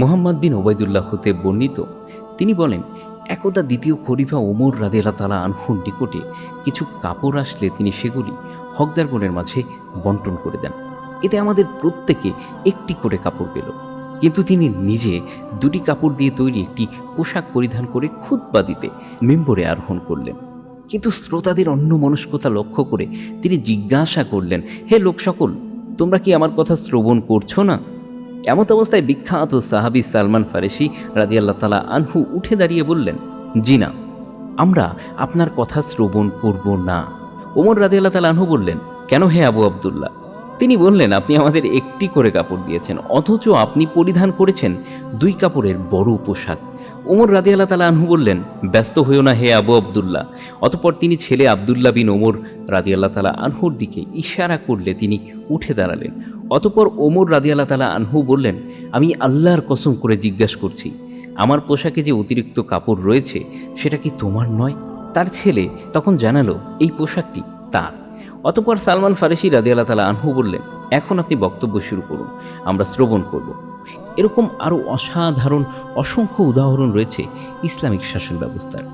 মোহাম্মদ বিন ওবায়দুল্লাহ হতে বর্ণিত, তিনি বলেন, একদা দ্বিতীয় খরিফা ওমর রাদেলা তালা আনহুর নিকটে কিছু কাপড় আসলে তিনি সেগুলি হকদারগণের মাঝে বন্টন করে দেন। এতে আমাদের প্রত্যেকে একটি করে কাপড় পেল। কিন্তু তিনি নিজে দুটি কাপড় দিয়ে তৈরি একটি পোশাক পরিধান করে খুতবা দিতে মেম্বরে আরোহণ করলেন। কিন্তু শ্রোতাদের অন্য মনস্কতা লক্ষ্য করে তিনি জিজ্ঞাসা করলেন, হে লোক সকল তোমরা কি আমার কথা শ্রবণ করছ না? এমত অবস্থায় বিখ্যাত সাহাবি সালমান ফারেসি রাদিয়াল্লাহ তালা আনহু উঠে দাঁড়িয়ে বললেন, জি না, আমরা আপনার কথা শ্রবণ করব না। ওমর রাদিয়াল্লাহ তালা আনহু বললেন, কেন হে আবু আবদুল্লাহ? তিনি বললেন, আপনি আমাদের একটি করে কাপড় দিয়েছেন, অথচ আপনি পরিধান করেছেন দুই কাপড়ের বড় পোশাক। ওমর রাদি আল্লাহ তালা আনহু বললেন, ব্যস্ত হইও না হে আবু আবদুল্লাহ। অতপর তিনি ছেলে আবদুল্লাহ বিন ওমর রাদি আল্লাহ তালা আনহুর দিকে ইশারা করলে তিনি উঠে দাঁড়ালেন। অতপর ওমর রাদি আল্লাহ তালা আনহু বললেন, আমি আল্লাহর কসম করে জিজ্ঞাসা করছি, আমার পোশাকে যে অতিরিক্ত কাপড় রয়েছে, সেটা কি তোমার নয়? তার ছেলে তখন জানালো, এই পোশাকটি তার। অতপর সালমান ফারেসি রাদি আল্লাহ তালা আনহু বললেন, এখন আপনি বক্তব্য শুরু করুন, আমরা শ্রবণ করব। এরকম আরও অসাধারণ, অসংখ্য উদাহরণ রয়েছে ইসলামিক শাসন ব্যবস্থার।